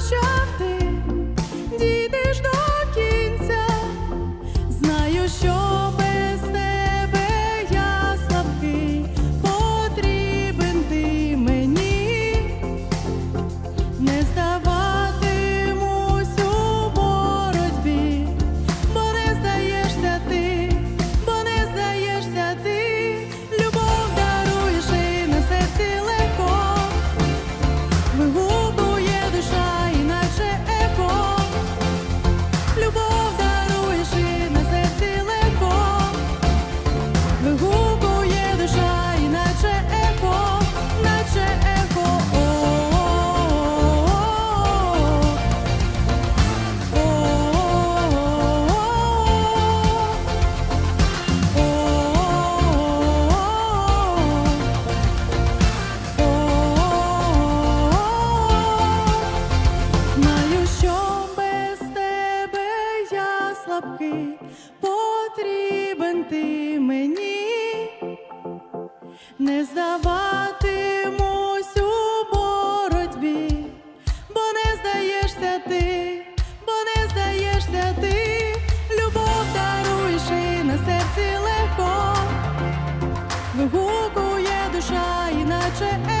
почав дійдеш до кінця, знаю, що без тебе я слабкий, потрібен ти мені. потрібен ти мені, не здаватимусь у боротьбі, бо не здаєшся ти, бо не здаєшся ти, любов даруєш і на серці легко, вигукує душа, іначе.